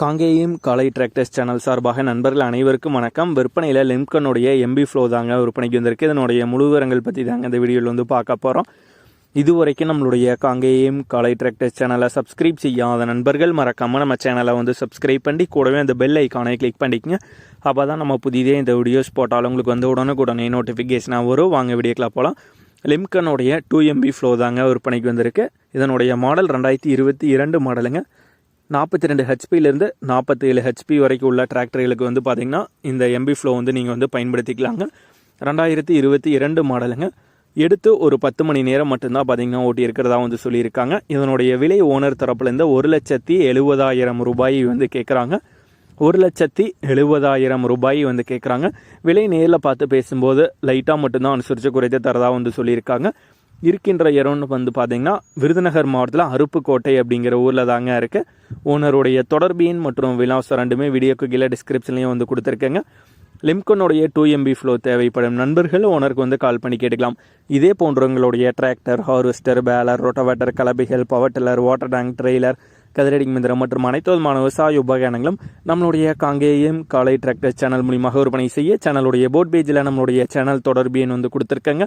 காங்கேயம் காலை tractors channel சார்பாக நண்பர்கள் அனைவருக்கும் வணக்கம். விற்பனையில் லிம்கனுடைய எம்பி ஃப்ளோ தாங்க விற்பனைக்கு வந்திருக்கு. இதனுடைய முழு விவரங்கள் பற்றி தாங்க இந்த வீடியோவில் வந்து பார்க்க போகிறோம் இதுவரைக்கும் நம்மளுடைய காங்கேயம் காலை டிராக்டர்ஸ் சேனலை சப்ஸ்கிரைப் செய்யாத நண்பர்கள் மறக்காமல் நம்ம சேனலை வந்து சப்ஸ்கிரைப் பண்ணி கூடவே அந்த பெல் ஐக்கானை கிளிக் பண்ணிக்கங்க. அப்போ தான் நம்ம புதிதே இந்த வீடியோஸ் போட்டாலும் உங்களுக்கு வந்து உடனுக்குடனே நோட்டிஃபிகேஷனாக வரும். வாங்க வீடியோக்கில் போகலாம் லிம்கனுடைய டூ எம்பி ஃப்ளோ தாங்க விற்பனைக்கு வந்திருக்கு. இதனுடைய மாடல் ரெண்டாயிரத்தி இருபத்தி இரண்டு மாடலுங்க நாற்பத்தி ரெண்டு ஹெச்பியிலேருந்து நாற்பத்தி ஏழு ஹெச்பி வரைக்கும் உள்ள டிராக்டர்களுக்கு வந்து பார்த்திங்கன்னா இந்த எம்பி ஃப்ளோ வந்து நீங்கள் வந்து பயன்படுத்திக்கலாங்க. ரெண்டாயிரத்தி இருபத்தி இரண்டு மாடலுங்க. எடுத்து ஒரு பத்து மணி நேரம் மட்டும்தான் பார்த்தீங்கன்னா ஓட்டி இருக்கிறதா வந்து சொல்லியிருக்காங்க. இதனுடைய விலை ஓனர் தரப்புலேருந்து ஒரு லட்சத்தி எழுபதாயிரம் ரூபாய் வந்து கேட்குறாங்க ஒரு லட்சத்தி எழுபதாயிரம் ரூபாய் வந்து கேட்குறாங்க விலை நேரில் பார்த்து பேசும்போது லைட்டாக மட்டும்தான் அனுசரித்து குறைத்து தரதாக வந்து சொல்லியிருக்காங்க. இருக்கின்ற இடம்னு வந்து பார்த்தீங்கன்னா விருதுநகர் மாவட்டத்தில் அருப்புக்கோட்டை அப்படிங்கிற ஊரில் தாங்க இருக்குது ஓனருடைய தொடர்பின் மற்றும் விலாசம் ரெண்டுமே வீடியோக்கு கீழே டிஸ்கிரிப்ஷன்லேயும் வந்து கொடுத்துருக்கேங்க. லிம்கனுடைய டூ எம்பி ஃப்ளோ தேவைப்படும் நண்பர்கள் ஓனருக்கு வந்து கால் பண்ணி கேட்டுக்கலாம். இதே போன்றவங்களுடைய tractor harvester baler rotavator கலபைகள் power tiller water tank trailer கதிரடி மிந்திரம் மற்றும் அனைத்து விதமான விவசாய உபகரணங்களும் நம்மளுடைய காங்கேயம் காலை டிராக்டர் சேனல் மூலியமாக விற்பனை செய்ய சேனலுடைய போட் பேஜில் நம்மளுடைய சேனல் தொடர்பு எண் வந்து கொடுத்துருக்கேங்க.